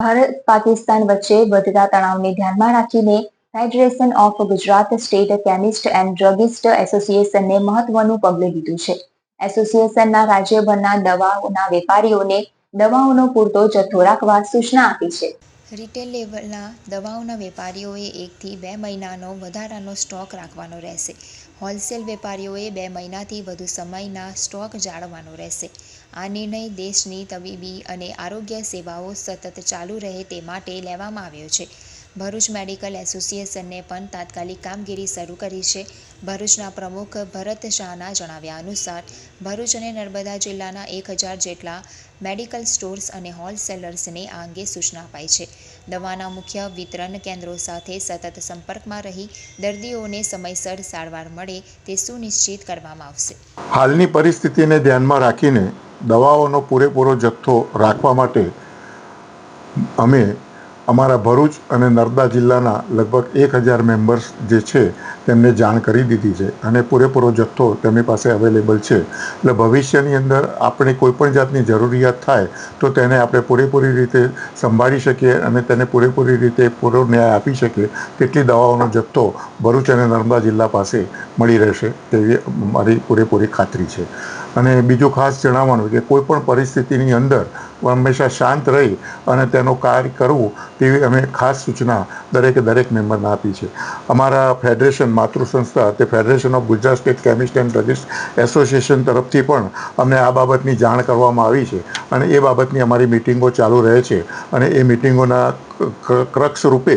ભારત પાકિસ્તાન વચ્ચે વધતા તણાવને ધ્યાનમાં રાખીને federation of Gujarat state chemist and druggist એસોસિએશને મહત્વનું પગલું લીધું છે. એસોસિએશનના રાજ્યભરના દવાઓના વેપારીઓને દવાઓનો પૂરતો જથ્થો રાખવા સૂચના આપી છે. રિટેલ લેવલના દવાઓના વેપારીઓએ એકથી બે મહિનાનો વધારાનો સ્ટોક રાખવાનો રહેશે. હોલસેલ વેપારીઓએ બે મહિનાથી વધુ સમયના સ્ટોક જાળવવાનો રહેશે. આ નિર્ણય દેશની તબીબી અને આરોગ્ય સેવાઓ સતત ચાલુ રહે તે માટે લેવામાં આવ્યો છે. ભરૂચ મેડિકલ એસોસિએશને પણ તાત્કાલિક કામગીરી શરૂ કરી છે. ભરૂચના પ્રમુખ ભરત શાહના જણાવ્યા અનુસાર, ભરૂચ અને નર્મદા જિલ્લાના એક હજાર જેટલા મેડિકલ સ્ટોર્સ અને હોલસેલર્સને આ અંગે સૂચના અપાઈ છે. દવાના મુખ્ય વિતરણ કેન્દ્રો સાથે સતત સંપર્કમાં રહી દર્દીઓને સમયસર સારવાર મળે તે સુનિશ્ચિત કરવામાં આવશે. હાલની પરિસ્થિતિને ધ્યાનમાં રાખીને દવાઓનો પૂરેપૂરો જથ્થો રાખવા માટે અમે અમારા ભરૂચ અને નર્મદા જિલ્લાના લગભગ એક હજાર મેમ્બર્સ જે છે, તેમને જાણ કરી દીધી છે અને પૂરેપૂરો જથ્થો તેમની પાસે અવેલેબલ છે. એટલે ભવિષ્યની અંદર આપણે કોઈપણ જાતની જરૂરિયાત થાય, તો તેને આપણે પૂરેપૂરી રીતે સંભાળી શકીએ અને તેને પૂરેપૂરી રીતે પૂરો ન્યાય આપી શકીએ, તેટલી દવાઓનો જથ્થો ભરૂચ અને નર્મદા જિલ્લા પાસે મળી રહેશે તેવી મારી પૂરેપૂરી ખાતરી છે. અને બીજું ખાસ જણાવવાનું કે કોઈ પણ પરિસ્થિતિની અંદર હંમેશા શાંત રહી અને તેનું કાર્ય કરવું તેવી અમે ખાસ સૂચના દરેકે દરેક મેમ્બરને આપી છે. અમારા ફેડરેશન માતૃ સંસ્થા તે federation of Gujarat state chemist and druggist association તરફથી પણ અમને આ બાબતની જાણ કરવામાં આવી છે અને એ બાબતની અમારી મિટિંગો ચાલુ રહે છે અને એ મિટિંગોના ક્રક્ષ રૂપે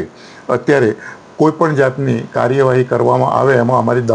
અત્યારે કોઈપણ જાતની કાર્યવાહી કરવામાં આવે એમાં અમારી